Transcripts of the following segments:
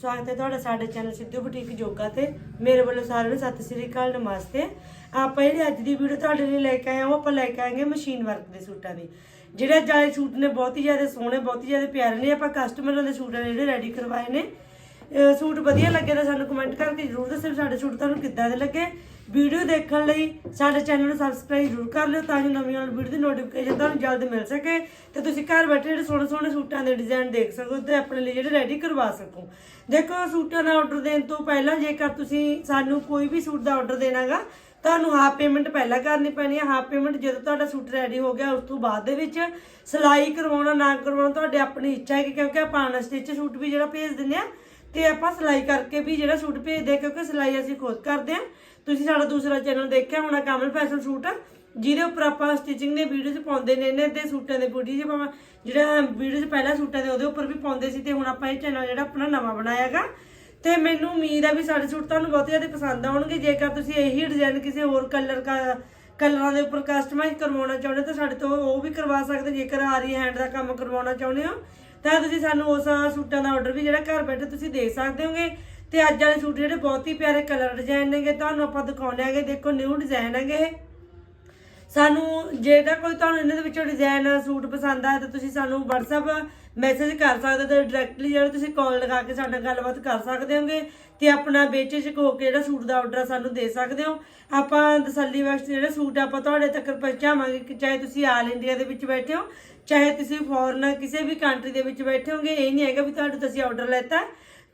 ਸਵਾਗਤ ਹੈ ਤੁਹਾਡਾ ਸਾਡੇ ਚੈਨਲ ਸਿੱਧੂ ਬੁਟੀਕ ਜੋਗਾ ਤੇ ਮੇਰੇ ਵੱਲੋਂ ਸਾਰਿਆਂ ਨੂੰ ਸਤਿ ਸ੍ਰੀ ਅਕਾਲ, ਨਮਸਤੇ। ਆਪਾਂ ਜਿਹੜੀ ਅੱਜ ਦੀ ਵੀਡੀਓ ਤੁਹਾਡੇ ਲਈ ਲੈ ਕੇ ਆਏ ਹਾਂ, ਉਹ ਆਪਾਂ ਲੈ ਕੇ ਆਏਗੇ ਮਸ਼ੀਨ ਵਰਕ ਦੇ ਸੂਟਾਂ ਦੀ। ਜਿਹੜੇ ਜਾਲੇ ਸੂਟ ਨੇ ਬਹੁਤ ਹੀ ਜ਼ਿਆਦਾ ਸੋਹਣੇ, ਬਹੁਤ ਹੀ ਜ਼ਿਆਦਾ ਪਿਆਰੇ ਨੇ, ਆਪਾਂ ਕਸਟਮਰਾਂ ਦੇ ਸੂਟਾਂ ਨੇ ਜਿਹੜੇ ਰੈਡੀ ਕਰਵਾਏ ਨੇ। ਸੂਟ ਵਧੀਆ ਲੱਗੇ ਤਾਂ ਸਾਨੂੰ ਕਮੈਂਟ ਕਰਕੇ ਜਰੂਰ ਦੱਸਿਓ ਵੀ ਸਾਡੇ ਸੂਟ ਤੁਹਾਨੂੰ ਕਿੱਦਾਂ ਦੇ ਲੱਗੇ। ਵੀਡੀਓ ਦੇਖਣ ਲਈ ਸਾਡੇ ਚੈਨਲ ਨੂੰ ਸਬਸਕ੍ਰਾਈਬ ਜਰੂਰ ਕਰ ਲਿਓ ਤਾਂ ਜੋ ਨਵੀਂ ਆਉਣ ਵੀਡੀਓ ਦੀ ਨੋਟੀਫਿਕੇਸ਼ਨ ਤੁਹਾਨੂੰ ਜਲਦ ਮਿਲ ਸਕੇ। ਤੇ ਤੁਸੀਂ ਘਰ ਬੈਠੇ ਜਿਹੜੇ ਸੋਹਣੇ ਸੋਹਣੇ ਸੂਟਾਂ ਦੇ ਡਿਜ਼ਾਈਨ ਦੇਖ ਸਕੋ ਤੇ ਆਪਣੇ ਲਈ ਜਿਹੜੇ ਰੈਡੀ ਕਰਵਾ ਸਕੋ। ਦੇਖੋ ਸੂਟਾਂ ਦਾ ਆਰਡਰ ਦੇਣ ਤੋਂ ਪਹਿਲਾਂ ਜੇਕਰ ਤੁਸੀਂ ਸਾਨੂੰ ਕੋਈ ਵੀ ਸੂਟ ਦਾ ਆਰਡਰ ਦੇਣਾਗਾ ਤੁਹਾਨੂੰ ਹਾਫ ਪੇਮੈਂਟ ਪਹਿਲਾਂ ਕਰਨੀ ਪੈਣੀ ਹੈ ਹਾਫ ਪੇਮੈਂਟ ਜਦੋਂ ਤੁਹਾਡਾ ਸੂਟ ਰੈਡੀ ਹੋ ਗਿਆ ਉਸ ਤੋਂ ਬਾਅਦ ਦੇ ਵਿੱਚ ਸਿਲਾਈ ਕਰਵਾਉਣਾ, ਨਾ ਕਰਵਾਉਣਾ, ਤੁਹਾਡੀ ਆਪਣੀ ਇੱਛਾ ਹੈ ਕਿਉਂਕਿ ਆਪਾਂ ਅਨਸਟਿਚ ਸੂਟ ਵੀ ਜਿਹੜਾ ਭੇਜ ਦਿੰਦੇ ਆ ਤੇ ਆਪਾਂ ਸਿਲਾਈ ਕਰਕੇ ਵੀ ਜਿਹੜਾ ਸੂਟ ਭੇਜਦੇ ਆ, ਕਿਉਂਕਿ ਸਿਲਾਈ ਅਸੀਂ ਖੁਦ ਕਰਦੇ ਹਾਂ ਤੁਸੀਂ ਸਾਡਾ ਦੂਸਰਾ ਚੈਨਲ ਦੇਖਿਆ ਹੋਣਾ, ਕਮਲ ਫੈਸ਼ਨ ਸੂਟ। ਜਿਹਦੇ ਉੱਪਰ ਆਪਾਂ ਸਟਿਚਿੰਗ ਦੇ ਵੀਡੀਓਜ਼ ਪਾਉਂਦੇ ਨੇ, ਇਹਨਾਂ ਦੇ ਸੂਟਾਂ ਦੇ ਬੂਟੀ ਜੇ ਆਪਾਂ ਜਿਹੜਾ ਵੀਡੀਓਜ਼ ਪਹਿਲਾਂ ਸੂਟਾਂ ਦੇ, ਉਹਦੇ ਉੱਪਰ ਵੀ ਪਾਉਂਦੇ ਸੀ ਤੇ ਹੁਣ ਆਪਾਂ ਇਹ ਚੈਨਲ ਜਿਹੜਾ ਆਪਣਾ ਨਵਾਂ ਬਣਾਇਆਗਾ। ਤੇ ਮੈਨੂੰ ਉਮੀਦ ਆ ਵੀ ਸਾਡੇ ਸੂਟ ਤੁਹਾਨੂੰ ਬਹੁਤ ਜ਼ਿਆਦਾ ਪਸੰਦ ਆਉਣਗੇ। ਜੇਕਰ ਤੁਸੀਂ ਇਹੀ ਡਿਜ਼ਾਈਨ ਕਿਸੇ ਹੋਰ ਕਲਰ ਦਾ ਕਲਰਾਂ ਦੇ ਉੱਪਰ ਕਸਟਮਾਈਜ਼ ਕਰਵਾਉਣਾ ਚਾਹੁੰਦੇ ਤਾਂ ਸਾਡੇ ਤੋਂ ਉਹ ਵੀ ਕਰਵਾ ਸਕਦੇ ਜੇਕਰ ਆਰੀ ਹੈਂਡ ਦਾ ਕੰਮ ਕਰਵਾਉਣਾ ਚਾਹੁੰਦੇ ਹੋ ਤਾਂ ਤੁਸੀਂ ਸਾਨੂੰ ਉਸ ਸੂਟਾਂ ਦਾ ਆਰਡਰ ਵੀ ਜਿਹੜਾ ਘਰ ਬੈਠੇ ਤੁਸੀਂ ਦੇ ਸਕਦੇ ਹੋਗੇ। ਤੇ ਅੱਜ ਵਾਲੇ ਸੂਟ ਜਿਹੜੇ ਬਹੁਤ ਹੀ ਪਿਆਰੇ ਕਲਰ ਡਿਜ਼ਾਈਨ ਨੇਗੇ, ਤੁਹਾਨੂੰ ਆਪਾਂ ਦਿਖਾਉਂਦੇ ਆਂਗੇ ਦੇਖੋ ਨਿਊ ਡਿਜ਼ਾਈਨ ਹੈਗੇ ਇਹ। ਸਾਨੂੰ ਤਾਂ ਕੋਈ ਤੁਹਾਨੂੰ ਇਹਨਾਂ ਦੇ ਵਿੱਚੋਂ ਡਿਜ਼ਾਈਨ ਸੂਟ ਪਸੰਦ ਆਇਆ ਤਾਂ ਤੁਸੀਂ ਸਾਨੂੰ WhatsApp ਮੈਸੇਜ ਕਰ ਸਕਦੇ ਹੋ ਤੇ ਡਾਇਰੈਕਟਲੀ ਜਿਹੜਾ ਤੁਸੀਂ ਕਾਲ ਲਗਾ ਕੇ ਸਾਡੇ ਨਾਲ ਗੱਲਬਾਤ ਕਰ ਸਕਦੇ ਹੋਗੇ ਤੇ ਆਪਣਾ ਬੇਚਿਜਕ ਹੋ ਕੇ ਜਿਹੜਾ ਸੂਟ ਦਾ ਆਰਡਰ ਸਾਨੂੰ ਦੇ ਸਕਦੇ ਹੋ। ਆਪਾਂ ਤਸੱਲੀ ਵਾਸਤੇ ਜਿਹੜਾ ਸੂਟ ਆਪਾਂ ਤੁਹਾਡੇ ਤੱਕ ਪਹੁੰਚਾਵਾਂਗੇ ਕਿ ਚਾਹੇ ਤੁਸੀਂ ਆਲ ਇੰਡੀਆ ਦੇ ਵਿੱਚ ਬੈਠੇ ਹੋ, ਚਾਹੇ ਤੁਸੀਂ ਫੋਰਨ ਕਿਸੇ ਵੀ ਕੰਟਰੀ ਦੇ ਵਿੱਚ ਬੈਠੇ ਹੋਗੇ, ਇਹ ਨਹੀਂ ਹੈਗਾ ਵੀ ਤੁਹਾਡੇ ਤੁਸੀਂ ਅਸੀਂ ਆਰਡਰ ਲੈਤਾ।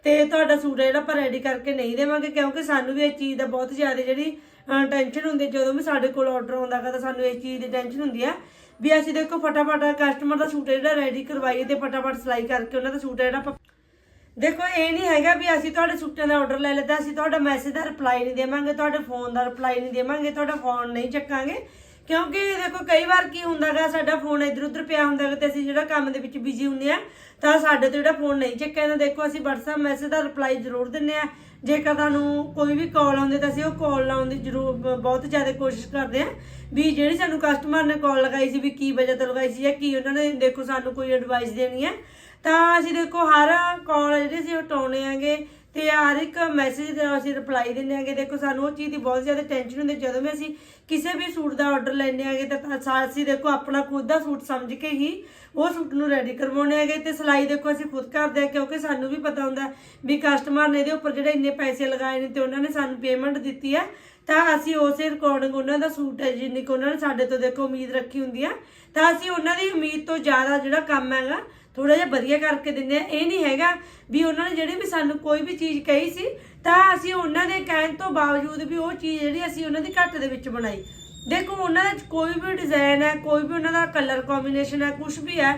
ਤੇ ਤੁਹਾਡਾ ਸੂਟ ਜਿਹੜਾ ਆਪਾਂ ਰੈਡੀ ਕਰਕੇ ਨਹੀਂ ਦੇਵਾਂਗੇ ਕਿਉਂਕਿ ਸਾਨੂੰ ਵੀ ਇਹ ਚੀਜ਼ ਦਾ ਬਹੁਤ ਜ਼ਿਆਦਾ ਜਿਹੜੀ ਟੈਨਸ਼ਨ ਹੁੰਦੀ ਜਦੋਂ ਵੀ ਸਾਡੇ ਕੋਲ ਆਰਡਰ ਆਉਂਦਾ ਗਾ ਤਾਂ ਸਾਨੂੰ ਇਸ ਚੀਜ਼ ਦੀ ਟੈਨਸ਼ਨ ਹੁੰਦੀ ਹੈ ਵੀ ਅਸੀਂ ਦੇਖੋ ਫਟਾਫਟ ਕਸਟਮਰ ਦਾ ਸੂਟ ਜਿਹੜਾ ਰੈਡੀ ਕਰਵਾਈਏ ਤੇ ਫਟਾਫਟ ਸਿਲਾਈ ਕਰਕੇ ਉਹਨਾਂ ਦਾ ਸੂਟ ਜਿਹੜਾ ਆਪਾਂ ਦੇਖੋ, ਇਹ ਨਹੀਂ ਹੈਗਾ ਵੀ ਅਸੀਂ ਤੁਹਾਡੇ ਸੂਟਾਂ ਦਾ ਆਰਡਰ ਲੈ ਲਿੱਤਾ, ਅਸੀਂ ਤੁਹਾਡਾ ਮੈਸੇਜ ਦਾ ਰਿਪਲਾਈ ਨਹੀਂ ਦੇਵਾਂਗੇ, ਤੁਹਾਡੇ ਫੋਨ ਦਾ ਰਿਪਲਾਈ ਨਹੀਂ ਦੇਵਾਂਗੇ, ਤੁਹਾਡਾ ਫੋਨ ਨਹੀਂ ਚੱਕਾਂਗੇ। ਕਿਉਂਕਿ ਦੇਖੋ, ਕਈ ਵਾਰ ਕੀ ਹੁੰਦਾਗਾ ਸਾਡਾ ਫੋਨ ਇੱਧਰ ਉੱਧਰ ਪਿਆ ਹੁੰਦਾਗਾ ਤੇ ਅਸੀਂ ਜਿਹੜਾ ਕੰਮ ਦੇ ਵਿੱਚ ਬਿਜ਼ੀ ਹੁੰਦੇ ਆ, ਤਾਂ ਸਾਡੇ ਤੋਂ ਜਿਹੜਾ ਫੋਨ ਨਹੀਂ ਚੱਕਿਆ ਜਾਂਦਾ ਦੇਖੋ ਅਸੀਂ WhatsApp ਮੈਸੇਜ ਦਾ ਰਿਪਲਾਈ ਜ਼ਰੂਰ ਦਿੰਨੇ ਆ। ਜੇਕਰ ਤੁਹਾਨੂੰ ਕੋਈ ਵੀ ਕਾਲ ਆਉਂਦੀ ਤਾਂ ਅਸੀਂ ਉਹ ਕਾਲ ਲਾਉਣ ਦੀ ਜ਼ਰੂਰ ਬਹੁਤ ਜ਼ਿਆਦਾ ਕੋਸ਼ਿਸ਼ ਕਰਦੇ ਆ ਵੀ ਜਿਹੜੀ ਸਾਨੂੰ ਕਸਟਮਰ ਨੇ ਕਾਲ ਲਗਾਈ ਸੀ ਵੀ ਕੀ ਵਜ੍ਹਾ ਤੋਂ ਲਗਾਈ ਸੀ ਜਾਂ ਕੀ ਉਹਨਾਂ ਨੇ, ਦੇਖੋ ਸਾਨੂੰ ਕੋਈ ਐਡਵਾਈਸ ਦੇਣੀ ਹੈ ਤਾਂ ਅਸੀਂ ਦੇਖੋ ਹਰ ਕਾਲ ਜਿਹੜੀ ਅਸੀਂ ਉਟਾਉਣੇ ਆਂਗੇ ਤੇ ਹਰ ਇੱਕ ਮੈਸੇਜ ਦਾ ਅਸੀਂ ਰਿਪਲਾਈ ਦਿੰਦੇ ਆਂਗੇ ਦੇਖੋ, ਸਾਨੂੰ ਉਹ ਚੀਜ਼ ਦੀ ਬਹੁਤ ਜ਼ਿਆਦਾ ਟੈਨਸ਼ਨ ਹੁੰਦੀ ਜਦੋਂ ਵੀ ਅਸੀਂ ਕਿਸੇ ਵੀ ਸੂਟ ਦਾ ਆਰਡਰ ਲੈਂਦੇ ਆਂਗੇ ਤਾਂ ਸਾ- ਅਸੀਂ ਦੇਖੋ, ਆਪਣਾ ਖੁਦ ਦਾ ਸੂਟ ਸਮਝ ਕੇ ਹੀ ਉਹ ਸੂਟ ਨੂੰ ਰੈਡੀ ਕਰਵਾਉਣੇ ਆਂਗੇ ਤੇ ਸਿਲਾਈ ਦੇਖੋ, ਅਸੀਂ ਖੁਦ ਕਰਦੇ ਆ ਕਿਉਂਕਿ ਸਾਨੂੰ ਵੀ ਪਤਾ ਹੁੰਦਾ ਵੀ ਕਸਟਮਰ ਨੇ ਇਹਦੇ ਉੱਪਰ ਜਿਹੜੇ ਇੰਨੇ ਪੈਸੇ ਲਗਾਏ ਨੇ ਤੇ ਉਹਨਾਂ ਨੇ ਸਾਨੂੰ ਪੇਮੈਂਟ ਦਿੱਤੀ ਹੈ। ਤਾਂ ਅਸੀਂ ਉਸੇ ਰਿਕਾਰਡਿੰਗ ਉਹਨਾਂ ਦਾ ਸੂਟ ਹੈ, ਜਿੰਨੀ ਕੁ ਉਹਨਾਂ ਨੇ ਸਾਡੇ ਤੋਂ ਦੇਖੋ ਉਮੀਦ ਰੱਖੀ ਹੁੰਦੀ ਹੈ। ਤਾਂ ਅਸੀਂ ਉਹਨਾਂ ਦੀ ਉਮੀਦ ਤੋਂ ਜ਼ਿਆਦਾ ਜਿਹੜਾ ਕੰਮ ਹੈਗਾ ਥੋੜਾ ਜਿਹਾ ਵਧੀਆ ਕਰਕੇ ਦਿੰਦੇ ਆ ਇਹ ਨਹੀਂ ਹੈਗਾ ਵੀ ਉਹਨਾਂ ਨੇ ਜਿਹੜੀ ਵੀ ਸਾਨੂੰ ਕੋਈ ਵੀ ਚੀਜ਼ ਕਹੀ ਸੀ, ਤਾਂ ਅਸੀਂ ਉਹਨਾਂ ਦੇ ਕਹਿਣ ਤੋਂ ਬਾਵਜੂਦ ਵੀ ਉਹ ਚੀਜ਼ ਜਿਹੜੀ ਅਸੀਂ ਉਹਨਾਂ ਦੀ ਘੱਟ ਦੇ ਵਿੱਚ ਬਣਾਈ। ਦੇਖੋ, ਉਹਨਾਂ ਦਾ ਕੋਈ ਵੀ ਡਿਜ਼ਾਈਨ ਹੈ, ਕੋਈ ਵੀ ਉਹਨਾਂ ਦਾ ਕਲਰ ਕੰਬੀਨੇਸ਼ਨ ਹੈ ਕੁਝ ਵੀ ਹੈ,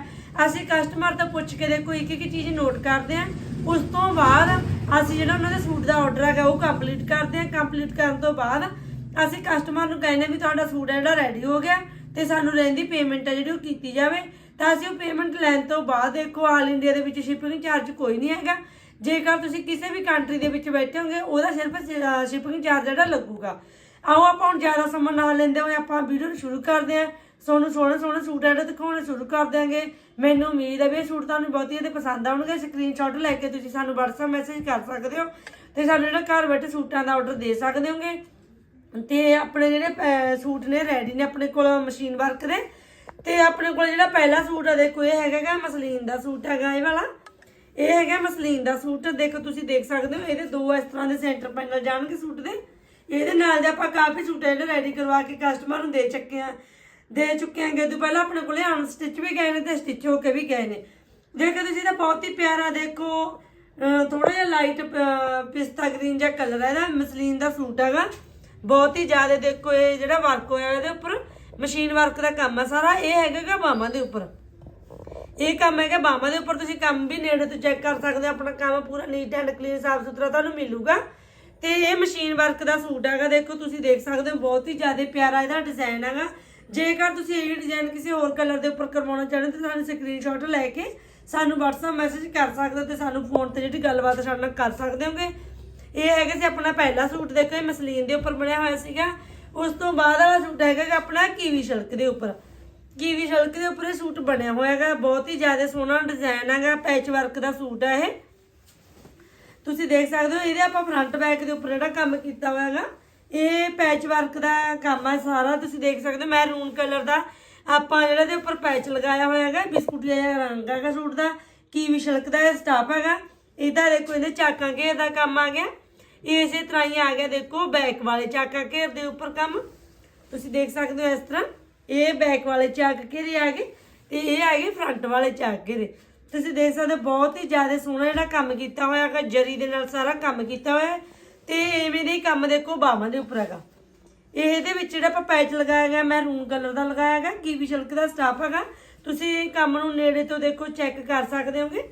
ਅਸੀਂ ਕਸਟਮਰ ਤੋਂ ਪੁੱਛ ਕੇ ਦੇਖੋ, ਇੱਕ ਇੱਕ ਚੀਜ਼ ਨੋਟ ਕਰਦੇ ਹਾਂ। ਉਸ ਤੋਂ ਬਾਅਦ ਅਸੀਂ ਜਿਹੜਾ ਉਹਨਾਂ ਦੇ ਸੂਟ ਦਾ ਆਰਡਰ ਹੈਗਾ, ਉਹ ਕੰਪਲੀਟ ਕਰਦੇ ਹਾਂ। ਕੰਪਲੀਟ ਕਰਨ ਤੋਂ ਬਾਅਦ ਅਸੀਂ ਕਸਟਮਰ ਨੂੰ ਕਹਿੰਦੇ ਵੀ ਤੁਹਾਡਾ ਸੂਟ ਹੈ ਜਿਹੜਾ ਰੈਡੀ ਹੋ ਗਿਆ ਤੇ ਸਾਨੂੰ ਰਹਿੰਦੀ ਪੇਮੈਂਟ ਹੈ ਜਿਹੜੀ ਉਹ ਕੀਤੀ ਜਾਵੇ। ਤਾਂ ਅਸੀਂ ਉਹ ਪੇਮੈਂਟ ਲੈਣ ਤੋਂ ਬਾਅਦ ਦੇਖੋ ਆਲ ਇੰਡੀਆ ਦੇ ਵਿੱਚ ਸ਼ਿਪਿੰਗ ਚਾਰਜ ਕੋਈ ਨਹੀਂ ਹੈਗਾ। ਜੇਕਰ ਤੁਸੀਂ ਕਿਸੇ ਵੀ ਕੰਟਰੀ ਦੇ ਵਿੱਚ ਬੈਠੇ ਹੋਗੇ, ਉਹਦਾ ਸਿਰਫ ਸ਼ਿਪਿੰਗ ਚਾਰਜ ਜਿਹੜਾ ਲੱਗੂਗਾ। ਆਓ ਆਪਾਂ ਹੁਣ ਜ਼ਿਆਦਾ ਸਮਾਂ ਨਾ ਲੈਂਦੇ ਹੋਏ ਆਪਾਂ ਵੀਡੀਓ ਨੂੰ ਸ਼ੁਰੂ ਕਰਦੇ ਹਾਂ। ਤੁਹਾਨੂੰ ਸੋਹਣੇ ਸੋਹਣੇ ਸੂਟ ਜਿਹੜੇ ਦਿਖਾਉਣੇ ਸ਼ੁਰੂ ਕਰ ਦਿਆਂਗੇ। ਮੈਨੂੰ ਉਮੀਦ ਹੈ ਵੀ ਇਹ ਸੂਟ ਤੁਹਾਨੂੰ ਬਹੁਤ ਹੀ ਇਹਦੇ ਪਸੰਦ ਆਉਣਗੇ। ਸਕਰੀਨਸ਼ਾਟ ਲੈ ਕੇ ਤੁਸੀਂ ਸਾਨੂੰ WhatsApp ਮੈਸੇਜ ਕਰ ਸਕਦੇ ਹੋ ਤੇ ਸਾਨੂੰ ਜਿਹੜਾ ਘਰ ਬੈਠੇ ਸੂਟਾਂ ਦਾ ਆਰਡਰ ਦੇ ਸਕਦੇ ਹੋਗੇ। ਤੇ ਆਪਣੇ ਜਿਹੜੇ ਸੂਟ ਨੇ ਰੈਡੀ ਨੇ, ਆਪਣੇ ਕੋਲ ਮਸ਼ੀਨ ਵਰਕ ਦੇ ਤੇ ਆਪਣੇ ਕੋਲ ਜਿਹੜਾ ਪਹਿਲਾ ਸੂਟ ਆ, ਦੇਖੋ, ਇਹ ਹੈਗਾ ਮਸਲੀਨ ਦਾ ਸੂਟ ਹੈਗਾ ਇਹ ਵਾਲਾ। ਇਹ ਹੈਗਾ ਮਸਲੀਨ ਦਾ ਸੂਟ, ਦੇਖੋ, ਤੁਸੀਂ ਦੇਖ ਸਕਦੇ ਹੋ, ਇਹਦੇ ਦੋ ਇਸ ਤਰ੍ਹਾਂ ਦੇ ਸੈਂਟਰ ਪੈਨਲ ਜਾਣਗੇ ਸੂਟ ਦੇ। ਇਹਦੇ ਨਾਲ ਦੇ ਆਪਾਂ ਕਾਫੀ ਸੂਟ ਜਿਹੜੇ ਰੈਡੀ ਕਰਵਾ ਕੇ ਕਸਟਮਰ ਨੂੰ ਦੇ ਚੱਕੇ ਆ। ਦੇ ਚੁੱਕੇ ਆਂਗੇ ਤੋਂ ਪਹਿਲਾਂ ਆਪਣੇ ਕੋਲੇ ਅਨਸਟਿਚ ਵੀ ਗਏ ਨੇ ਤੇ ਸਟਿਚ ਹੋ ਕੇ ਵੀ ਗਏ ਨੇ। ਦੇਖੋ, ਤੁਸੀਂ ਤਾਂ ਬਹੁਤ ਹੀ ਪਿਆਰਾ, ਦੇਖੋ ਥੋੜਾ ਜਿਹਾ ਲਾਈਟ ਪਿਸਤਾ ਗ੍ਰੀਨ ਜਿਹਾ ਕਲਰ ਹੈ ਇਹਦਾ, ਮਸਲੀਨ ਦਾ ਸੂਟ ਹੈਗਾ। ਬਹੁਤ ਹੀ ਜ਼ਿਆਦਾ, ਦੇਖੋ, ਇਹ ਜਿਹੜਾ ਵਰਕ ਹੋਇਆ ਇਹਦੇ ਉੱਪਰ ਮਸ਼ੀਨ ਵਰਕ ਦਾ ਕੰਮ ਆ ਸਾਰਾ, ਇਹ ਹੈਗਾ ਗਾ ਬਾਹਾਂ ਦੇ ਉੱਪਰ। ਇਹ ਕੰਮ ਹੈਗਾ ਬਾਹਾਂ ਦੇ ਉੱਪਰ, ਤੁਸੀਂ ਕੰਮ ਵੀ ਨੇੜੇ ਤੋਂ ਚੈੱਕ ਕਰ ਸਕਦੇ ਹੋ, ਆਪਣਾ ਕੰਮ ਪੂਰਾ ਨੀਟ ਐਂਡ ਕਲੀਨ ਸਾਫ਼ ਸੁਥਰਾ ਤੁਹਾਨੂੰ ਮਿਲੂਗਾ। ਤੇ ਇਹ ਮਸ਼ੀਨ ਵਰਕ ਦਾ ਸੂਟ ਹੈਗਾ, ਦੇਖੋ ਤੁਸੀਂ ਦੇਖ ਸਕਦੇ ਹੋ, ਬਹੁਤ ਹੀ ਜ਼ਿਆਦਾ ਪਿਆਰਾ ਇਹਦਾ ਡਿਜ਼ਾਈਨ ਹੈਗਾ। ਜੇਕਰ ਤੁਸੀਂ ਇਹ ਡਿਜ਼ਾਈਨ ਕਿਸੇ ਹੋਰ ਕਲਰ ਦੇ ਉੱਪਰ ਕਰਵਾਉਣਾ ਚਾਹੁੰਦੇ ਤਾਂ ਸਾਨੂੰ ਸਕਰੀਨਸ਼ਾਟ ਲੈ ਕੇ ਸਾਨੂੰ WhatsApp ਮੈਸੇਜ ਕਰ ਸਕਦੇ ਹੋ ਤੇ ਸਾਨੂੰ ਫੋਨ ਤੇ ਜਿਹੜੀ ਗੱਲਬਾਤ ਸਾਡੇ ਨਾਲ ਕਰ ਸਕਦੇ ਹੋਗੇ। ਇਹ ਹੈਗਾ ਸੀ ਆਪਣਾ ਪਹਿਲਾ ਸੂਟ, ਦੇਖੋ ਇਹ ਮਸਲੀਨ ਦੇ ਉੱਪਰ ਬਣਿਆ ਹੋਇਆ ਸੀਗਾ। ਉਸ ਤੋਂ ਬਾਅਦ ਵਾਲਾ ਸੂਟ ਹੈਗਾ ਗਾ ਆਪਣਾ ਕੀਵੀ ਸ਼ਲਕ ਦੇ ਉੱਪਰ। ਕੀਵੀ ਸ਼ਲਕ ਦੇ ਉੱਪਰ ਇਹ ਸੂਟ ਬਣਿਆ ਹੋਇਆ ਹੈਗਾ, ਬਹੁਤ ਹੀ ਜ਼ਿਆਦਾ ਸੋਹਣਾ ਡਿਜ਼ਾਈਨ ਹੈਗਾ ਪੈਚ ਵਰਕ ਦਾ ਸੂਟ ਹੈ ਇਹ। ਤੁਸੀਂ ਦੇਖ ਸਕਦੇ ਹੋ, ਇਹਦੇ ਆਪਾਂ ਫਰੰਟ ਬੈਕ ਦੇ ਉੱਪਰ ਜਿਹੜਾ ਕੰਮ ਕੀਤਾ ਹੋਇਆ ਹੈਗਾ, ਇਹ ਪੈਚ ਵਰਕ ਦਾ ਕੰਮ ਹੈ ਸਾਰਾ। ਤੁਸੀਂ ਦੇਖ ਸਕਦੇ ਹੋ ਮੈਰੂਨ ਕਲਰ ਦਾ ਆਪਾਂ ਜਿਹੜਾ ਦੇ ਉੱਪਰ ਪੈਚ ਲਗਾਇਆ ਹੋਇਆ ਹੈਗਾ, ਬਿਸਕੁਟ ਜਿਹਾ ਰੰਗ ਹੈਗਾ ਸੂਟ ਦਾ, ਕੀਵੀ ਸ਼ਲਕ ਦਾ ਸਟਾਫ ਹੈਗਾ। ਇਹਦਾ ਦੇਖੋ, ਇਹਦੇ ਚਾਕਾਂ ਘੇਰ ਦਾ ਕੰਮ ਆ ਗਿਆ। ਇਸੇ ਤਰ੍ਹਾਂ ਹੀ ਆ ਗਿਆ ਦੇਖੋ ਬੈਕ ਵਾਲੇ ਚਾਕਾਂ ਘੇਰ ਦੇ ਉੱਪਰ ਕੰਮ। ਤੁਸੀਂ ਦੇਖ ਸਕਦੇ ਹੋ ਇਸ ਤਰ੍ਹਾਂ, ਇਹ ਬੈਕ ਵਾਲੇ ਚਾਕ ਘੇਰੇ ਆ ਗਏ ਤੇ ਇਹ ਆ ਗਏ ਫਰੰਟ ਵਾਲੇ ਚਾਕ ਘੇਰੇ ਤੁਸੀਂ ਦੇਖ ਸਕਦੇ ਹੋ, ਬਹੁਤ ਹੀ ਜ਼ਿਆਦਾ ਸੋਹਣਾ ਜਿਹੜਾ ਕੰਮ ਕੀਤਾ ਹੋਇਆ ਹੈਗਾ, ਜਰੀ ਦੇ ਨਾਲ ਸਾਰਾ ਕੰਮ ਕੀਤਾ ਹੋਇਆ ਹੈ ਤੇ ਐਵੇਂ ਦੇ ਕੰਮ ਦੇਖੋ ਬਾਹਾਂ ਦੇ ਉੱਪਰ ਹੈਗਾ। ਇਹਦੇ ਵਿੱਚ ਜਿਹੜਾ ਆਪਾਂ ਪੈਚ ਲਗਾਇਆ ਗਿਆ ਮੈਰੂਨ ਕਲਰ ਦਾ ਲਗਾਇਆ ਹੈਗਾ ਕੀਵੀ ਸ਼ਲਕ ਦਾ ਸਟਾਫ ਹੈਗਾ। ਤੁਸੀਂ ਕੰਮ ਨੂੰ ਨੇੜੇ ਤੋਂ ਦੇਖੋ ਚੈੱਕ ਕਰ ਸਕਦੇ ਹੋਗੇ।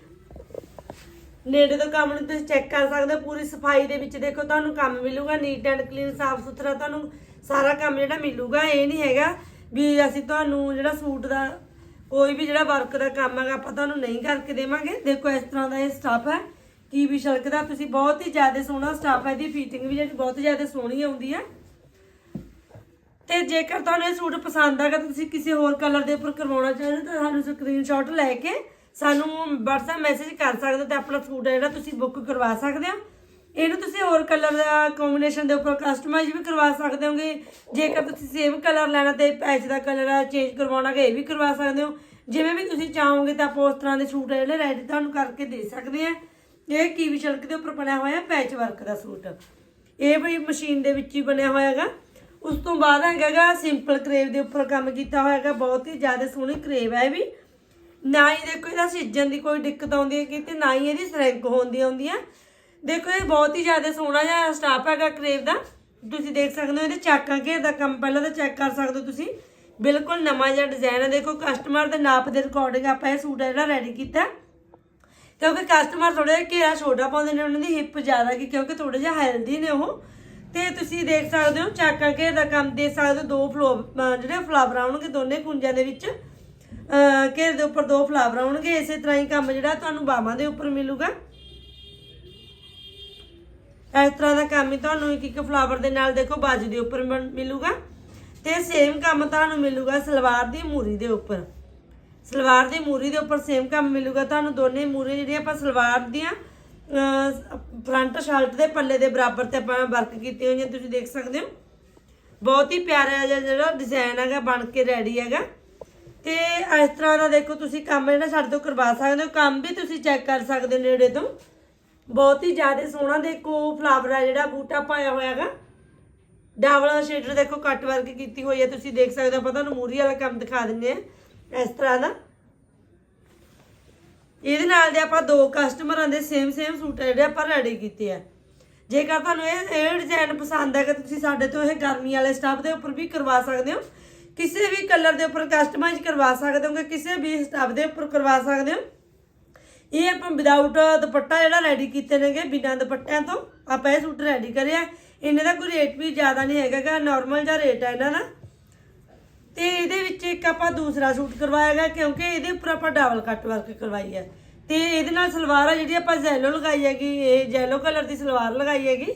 ਨੇੜੇ ਤੋਂ ਕੰਮ ਨੂੰ ਤੁਸੀਂ ਚੈੱਕ ਕਰ ਸਕਦੇ ਹੋ, ਪੂਰੀ ਸਫ਼ਾਈ ਦੇ ਵਿੱਚ ਦੇਖੋ, ਤੁਹਾਨੂੰ ਕੰਮ ਮਿਲੂਗਾ ਨੀਟ ਐਂਡ ਕਲੀਨ ਸਾਫ਼ ਸੁਥਰਾ ਤੁਹਾਨੂੰ ਸਾਰਾ ਕੰਮ ਜਿਹੜਾ ਮਿਲੂਗਾ। ਇਹ ਨਹੀਂ ਹੈਗਾ ਵੀ ਅਸੀਂ ਤੁਹਾਨੂੰ ਜਿਹੜਾ ਸੂਟ ਦਾ, ਕੋਈ ਵੀ ਜਿਹੜਾ ਵਰਕ ਦਾ ਕੰਮ ਹੈਗਾ, ਆਪਾਂ ਤੁਹਾਨੂੰ ਨਹੀਂ ਕਰਕੇ ਦੇਵਾਂਗੇ। ਦੇਖੋ, ਇਸ ਤਰ੍ਹਾਂ ਦਾ ਇਹ ਸਟਾਫ ਹੈ। ਕੀ ਵੀ ਸ਼ਲਕ ਦਾ, ਤੁਸੀਂ ਬਹੁਤ ਹੀ ਜ਼ਿਆਦਾ ਸੋਹਣਾ ਸਟਾਫ ਹੈ, ਇਹਦੀ ਫਿਟਿੰਗ ਵੀ ਜਿਹੜੀ ਬਹੁਤ ਜ਼ਿਆਦਾ ਸੋਹਣੀ ਆਉਂਦੀ ਹੈ। ਤੇ ਜੇਕਰ ਤੁਹਾਨੂੰ ਇਹ ਸੂਟ ਪਸੰਦ ਆਗਾ ਤਾਂ ਤੁਸੀਂ ਕਿਸੇ ਹੋਰ ਕਲਰ ਦੇ ਉੱਪਰ ਕਰਵਾਉਣਾ ਚਾਹੁੰਦੇ ਹੋ, ਤਾਂ ਸਾਨੂੰ ਸਕਰੀਨਸ਼ਾਟ ਲੈ ਕੇ ਸਾਨੂੰ WhatsApp ਮੈਸੇਜ ਕਰ ਸਕਦੇ ਹੋ ਤੇ ਆਪਣਾ ਸੂਟ ਹੈ ਜਿਹੜਾ ਤੁਸੀਂ ਬੁੱਕ ਕਰਵਾ ਸਕਦੇ ਹੋ। ਇਹਨੂੰ ਤੁਸੀਂ ਹੋਰ ਕਲਰ ਦਾ ਕੰਬੀਨੇਸ਼ਨ ਦੇ ਉੱਪਰ ਕਸਟਮਾਈਜ਼ ਵੀ ਕਰਵਾ ਸਕਦੇ ਹੋਗੇ। ਜੇਕਰ ਤੁਸੀਂ ਸੇਮ ਕਲਰ ਲੈਣਾ ਤੇ ਪੈਚ ਦਾ ਕਲਰ ਚੇਂਜ ਕਰਵਾਉਣਾ ਹੈ ਇਹ ਵੀ ਕਰਵਾ ਸਕਦੇ ਹੋ। ਜਿਵੇਂ ਵੀ ਤੁਸੀਂ ਚਾਹੋਗੇ ਤਾਂ ਆਪਾਂ ਉਸ ਤਰ੍ਹਾਂ ਦੇ ਸੂਟ ਜਿਹੜੇ ਰੈਡੀ ਤੁਹਾਨੂੰ ਕਰਕੇ ਦੇ ਸਕਦੇ ਆ। ਇਹ ਕੀਵੀ ਸ਼ਲਕ ਦੇ ਉੱਪਰ ਬਣਿਆ ਹੋਇਆ ਪੈਚ ਵਰਕ ਦਾ ਸੂਟ। ਇਹ ਵੀ ਮਸ਼ੀਨ ਦੇ ਵਿੱਚ ਹੀ ਬਣਿਆ ਹੋਇਆ ਹੈਗਾ। ਉਸ ਤੋਂ ਬਾਅਦ ਹੈਗਾ ਸਿੰਪਲ ਕਰੇਵ ਦੇ ਉੱਪਰ ਕੰਮ ਕੀਤਾ ਹੋਇਆ ਹੈਗਾ। ਬਹੁਤ ਹੀ ਜ਼ਿਆਦਾ ਸੋਹਣੀ ਕਰੇਵ ਹੈ ਇਹ ਵੀ। ਨਾ ਹੀ ਦੇਖੋ ਇਹਦਾ ਸਿੱਜਣ ਦੀ ਕੋਈ ਦਿੱਕਤ ਆਉਂਦੀ ਹੈ ਕਿਤੇ ਨਾ ਹੀ ਇਹਦੀ ਸਰੈਂਕ ਹੋਣ ਦੀ ਆਉਂਦੀ ਹੈ ਦੇਖੋ ਇਹ ਬਹੁਤ ਹੀ ਜ਼ਿਆਦਾ ਸੋਹਣਾ ਜਿਹਾ ਸਟਾਫ ਹੈਗਾ ਕਰੇਵ ਦਾ। ਤੁਸੀਂ ਦੇਖ ਸਕਦੇ ਹੋ ਇਹਦੇ ਚਾਕਾਂ ਘੇਰ ਦਾ ਕੰਮ, ਪਹਿਲਾਂ ਤਾਂ ਚੈੱਕ ਕਰ ਸਕਦੇ ਹੋ ਤੁਸੀਂ। ਬਿਲਕੁਲ ਨਵਾਂ ਜਿਹਾ ਡਿਜ਼ਾਈਨ ਹੈ ਦੇਖੋ ਕਸਟਮਰ ਦੇ ਨਾਪ ਦੇ ਰਿਕਾਰਡਿੰਗ ਆਪਾਂ ਇਹ ਸੂਟ ਹੈ ਜਿਹੜਾ ਰੈਡੀ ਕੀਤਾ। ਕਿਉਂਕਿ ਕਸਟਮਰ ਥੋੜੇ ਜਿਹਾ ਘੇਰਾ ਛੋਟਾ ਪਾਉਂਦੇ ਨੇ, ਉਹਨਾਂ ਦੀ ਹਿੱਪ ਜ਼ਿਆਦਾ ਕਿ ਕਿਉਂਕਿ ਥੋੜੇ ਜਿਹਾ ਹੈਲਦੀ ਨੇ ਉਹ। ਤੇ ਤੁਸੀਂ ਦੇਖ ਸਕਦੇ ਹੋ ਚਾਕਾਂ ਘੇਰ ਦਾ ਕੰਮ ਦੇ ਸਕਦੇ ਹੋ ਦੋ ਫਲੋ ਜਿਹੜੇ ਫਲਾਵਰ ਆਉਣਗੇ ਦੋਨੇ ਕੁੰਜਾਂ ਦੇ ਵਿੱਚ। ਘੇਰ ਦੇ ਉੱਪਰ ਦੋ ਫਲਾਵਰ ਆਉਣਗੇ, ਇਸੇ ਤਰ੍ਹਾਂ ਹੀ ਕੰਮ ਜਿਹੜਾ ਤੁਹਾਨੂੰ ਬਾਹਾਂ ਦੇ ਉੱਪਰ ਮਿਲੂਗਾ। ਇਸ ਤਰ੍ਹਾਂ ਦਾ ਕੰਮ ਹੀ ਤੁਹਾਨੂੰ ਇੱਕ ਇੱਕ ਫਲਾਵਰ ਦੇ ਨਾਲ ਦੇਖੋ ਬਾਜੂ ਦੇ ਉੱਪਰ ਮਿਲ- ਮਿਲੂਗਾ। ਤੇ ਸੇਮ ਕੰਮ ਤੁਹਾਨੂੰ ਮਿਲੂਗਾ ਸਲਵਾਰ ਦੀ ਮੂਰੀ ਦੇ ਉੱਪਰ। ਸਲਵਾਰ ਦੀ ਮੂਰੀ ਦੇ ਉੱਪਰ ਸੇਮ ਕੰਮ ਮਿਲੂਗਾ ਤੁਹਾਨੂੰ, ਦੋਨੇ ਮੂਰੀ ਜਿਹੜੀਆਂ ਆਪਾਂ ਸਲਵਾਰ ਦੀਆਂ ਫਰੰਟ ਸ਼ਰਟ ਦੇ ਪੱਲੇ ਦੇ ਬਰਾਬਰ ਤੇ ਆਪਾਂ ਵਰਕ ਕੀਤੇ ਹੋਈਆਂ, ਤੁਸੀਂ ਦੇਖ ਸਕਦੇ ਹੋ। ਬਹੁਤ ਹੀ ਪਿਆਰਾ ਜਿਹਾ ਜਿਹੜਾ ਡਿਜ਼ਾਈਨ ਹੈਗਾ, ਬਣ ਕੇ ਰੈਡੀ ਹੈਗਾ। ਤੇ ਇਸ ਤਰ੍ਹਾਂ ਦਾ ਦੇਖੋ ਤੁਸੀਂ ਕੰਮ ਜਿਹੜਾ ਸਾਡੇ ਤੋਂ ਕਰਵਾ ਸਕਦੇ ਹੋ, ਕੰਮ ਵੀ ਤੁਸੀਂ ਚੈੱਕ ਕਰ ਸਕਦੇ ਹੋ ਨੇੜੇ ਤੋਂ। ਬਹੁਤ ਹੀ ਜ਼ਿਆਦਾ ਸੋਹਣਾ ਦੇਖੋ ਫਲਾਵਰ ਆ ਜਿਹੜਾ ਬੂਟਾ ਪਾਇਆ ਹੋਇਆ ਹੈਗਾ। ਡਬਲ ਸ਼ੇਡਰ ਦੇਖੋ ਕੱਟ ਵਰਕ ਕੀਤੀ ਹੋਈ ਹੈ, ਤੁਸੀਂ ਦੇਖ ਸਕਦੇ ਹੋ, ਆਪਾਂ ਤੁਹਾਨੂੰ ਮੂਰੀ ਵਾਲਾ ਕੰਮ ਦਿਖਾ ਦਿੰਦੇ ਆ ਇਸ ਤਰ੍ਹਾਂ ਦਾ। ਇਹਦੇ ਨਾਲ ਦੇ ਆਪਾਂ ਦੋ ਕਸਟਮਰਾਂ ਦੇ ਸੇਮ ਸੇਮ ਸੂਟ ਜਿਹੜੇ ਆਪਾਂ ਰੈਡੀ ਕੀਤੇ ਆ। ਜੇਕਰ ਤੁਹਾਨੂੰ ਇਹ ਇਹ ਡਿਜ਼ਾਈਨ ਪਸੰਦ ਹੈ ਕਿ ਤੁਸੀਂ ਸਾਡੇ ਤੋਂ ਇਹ ਗਰਮੀ ਵਾਲੇ ਸਟਾਫ ਦੇ ਉੱਪਰ ਵੀ ਕਰਵਾ ਸਕਦੇ ਹੋ ਕਿਸੇ ਵੀ ਕਲਰ ਦੇ ਉੱਪਰ ਕਸਟਮਾਈਜ਼ ਕਰਵਾ ਸਕਦੇ ਹੋਗੇ ਕਿਸੇ ਵੀ ਸਟਾਫ ਦੇ ਉੱਪਰ ਕਰਵਾ ਸਕਦੇ ਹੋ। ਇਹ ਆਪਾਂ ਵਿਦਆਊਟ ਦੁਪੱਟਾ ਜਿਹੜਾ ਰੈਡੀ ਕੀਤੇ ਨੇਗੇ, ਬਿਨਾਂ ਦੁਪੱਟਿਆਂ ਤੋਂ ਆਪਾਂ ਇਹ ਸੂਟ ਰੈਡੀ ਕਰਿਆ। ਇਹਨਾਂ ਦਾ ਕੋਈ ਰੇਟ ਵੀ ਜ਼ਿਆਦਾ ਨਹੀਂ ਹੈਗਾਗਾ ਨਾਰਮਲ ਜਿਹਾ ਰੇਟ ਹੈ ਇਹਨਾਂ ਦਾ। ਤੇ ਇਹਦੇ ਵਿੱਚ ਇੱਕ ਆਪਾਂ ਦੂਸਰਾ ਸੂਟ ਕਰਵਾਇਆ ਗਿਆ ਕਿਉਂਕਿ ਇਹਦੇ ਉੱਪਰ ਆਪਾਂ ਡਬਲ ਕੱਟ ਵਰਕ ਕਰਵਾਈ ਹੈ। ਤੇ ਇਹਦੇ ਨਾਲ ਸਲਵਾਰ ਆ ਜਿਹੜੀ ਆਪਾਂ ਜ਼ੈਲੋ ਲਗਾਈ ਹੈਗੀ, ਇਹ ਜ਼ੈਲੋ ਕਲਰ ਦੀ ਸਲਵਾਰ ਲਗਾਈ ਹੈਗੀ।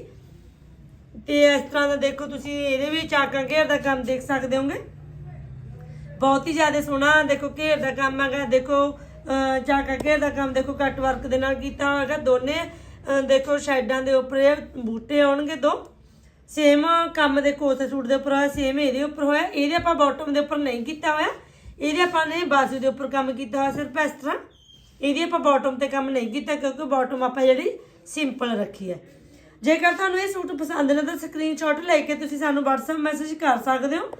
ਤੇ ਇਸ ਤਰ੍ਹਾਂ ਦਾ ਦੇਖੋ ਤੁਸੀਂ, ਇਹਦੇ ਵਿੱਚ ਚਾਕਾਂ ਘੇਰ ਦਾ ਕੰਮ ਦੇਖ ਸਕਦੇ ਹੋਗੇ। ਬਹੁਤ ਹੀ ਜ਼ਿਆਦਾ ਸੋਹਣਾ, ਦੇਖੋ ਘੇਰ ਦਾ ਕੰਮ ਹੈਗਾ, ਦੇਖੋ, ਅਹ ਚਾਕਾ ਘੇਰ ਦਾ ਕੰਮ ਦੇਖੋ ਕੱਟ ਵਰਕ ਦੇ ਨਾਲ ਕੀਤਾ ਹੋਇਆ ਹੈਗਾ ਦੋਨੇ ਦੇਖੋ ਸ਼ੈਡਾਂ ਦੇ ਉੱਪਰ ਬੂਟੇ ਆਉਣਗੇ ਦੋ। ਸੇਮ ਕੰਮ ਦੇ ਉਸ ਸੂਟ ਦੇ ਉੱਪਰ ਹੋਇਆ ਸੇਮ ਇਹਦੇ ਉੱਪਰ ਹੋਇਆ, ਇਹਦੇ ਆਪਾਂ ਬਾਟਮ ਦੇ ਉੱਪਰ ਨਹੀਂ ਕੀਤਾ ਹੋਇਆ, ਇਹਦੇ ਆਪਾਂ ਨੇ ਬਾਜ਼ੂ ਦੇ ਉੱਪਰ ਕੰਮ ਕੀਤਾ ਹੋਇਆ ਸਿਰਫ ਇਸ ਤਰ੍ਹਾਂ। ਇਹਦੀ ਆਪਾਂ ਬਾਟਮ ਤੇ ਕੰਮ ਨਹੀਂ ਕੀਤਾ ਕਿਉਂਕਿ ਬਾਟਮ ਆਪਾਂ ਜਿਹੜੀ ਸਿੰਪਲ ਰੱਖੀ ਹੈ। ਜੇਕਰ ਤੁਹਾਨੂੰ ਇਹ ਸੂਟ ਪਸੰਦ ਨੇ ਤਾਂ ਸਕਰੀਨਸ਼ਾਟ ਲੈ ਕੇ ਤੁਸੀਂ ਸਾਨੂੰ WhatsApp ਮੈਸੇਜ ਕਰ ਸਕਦੇ ਹੋ।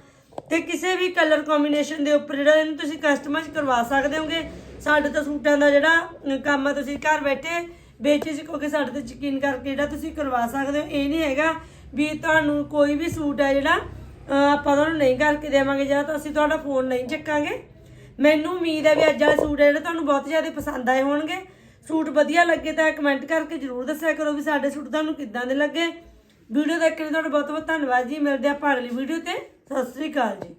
ਤੇ ਕਿਸੇ ਵੀ ਕਲਰ ਕੰਬੀਨੇਸ਼ਨ ਦੇ ਉੱਪਰ ਜਿਹੜਾ ਇਹਨੂੰ ਤੁਸੀਂ ਕਸਟਮਾਈਜ਼ ਕਰਵਾ ਸਕਦੇ ਹੋਗੇ, ਸਾਡੇ ਤਾਂ ਸੂਟਾਂ ਦਾ ਜਿਹੜਾ ਕੰਮ ਆ, ਤੁਸੀਂ ਘਰ ਬੈਠੇ ਵੇਚੇ ਬੇਚਿਜ ਕਿਉਂਕਿ ਸਾਡੇ ਤੇ ਯਕੀਨ ਕਰਕੇ ਜਿਹੜਾ ਤੁਸੀਂ ਕਰਵਾ ਸਕਦੇ ਹੋ, ਇਹ ਨਹੀਂ ਹੈਗਾ ਵੀ ਤੁਹਾਨੂੰ ਕੋਈ ਵੀ ਸੂਟ ਹੈ ਜਿਹੜਾ ਆਪਾਂ ਤੁਹਾਨੂੰ ਨਹੀਂ ਕਰਕੇ ਦੇਵਾਂਗੇ ਜਾਂ ਤਾਂ ਅਸੀਂ ਤੁਹਾਡਾ ਫੋਨ ਨਹੀਂ ਚੱਕਾਂਗੇ। ਮੈਨੂੰ ਉਮੀਦ ਹੈ ਵੀ ਅੱਜ ਵਾਲੇ ਸੂਟ ਜਿਹੜੇ ਤੁਹਾਨੂੰ ਬਹੁਤ ਜ਼ਿਆਦਾ ਪਸੰਦ ਆਏ ਹੋਣਗੇ। ਸੂਟ ਵਧੀਆ ਲੱਗੇ ਤਾਂ ਕਮੈਂਟ ਕਰਕੇ ਜਰੂਰ ਦੱਸਿਆ ਕਰੋ ਵੀ ਸਾਡੇ ਸੂਟ ਤੁਹਾਨੂੰ ਕਿੱਦਾਂ ਦੇ ਲੱਗੇ। ਵੀਡੀਓ ਦੇਖਣ ਲਈ ਤੁਹਾਡਾ ਬਹੁਤ ਬਹੁਤ ਧੰਨਵਾਦ ਜੀ। ਮਿਲਦੇ ਆਪਾਂ ਅਗਲੀ ਵੀਡੀਓ ਤੇ। ਸਤਿ ਸ੍ਰੀ ਅਕਾਲ ਜੀ।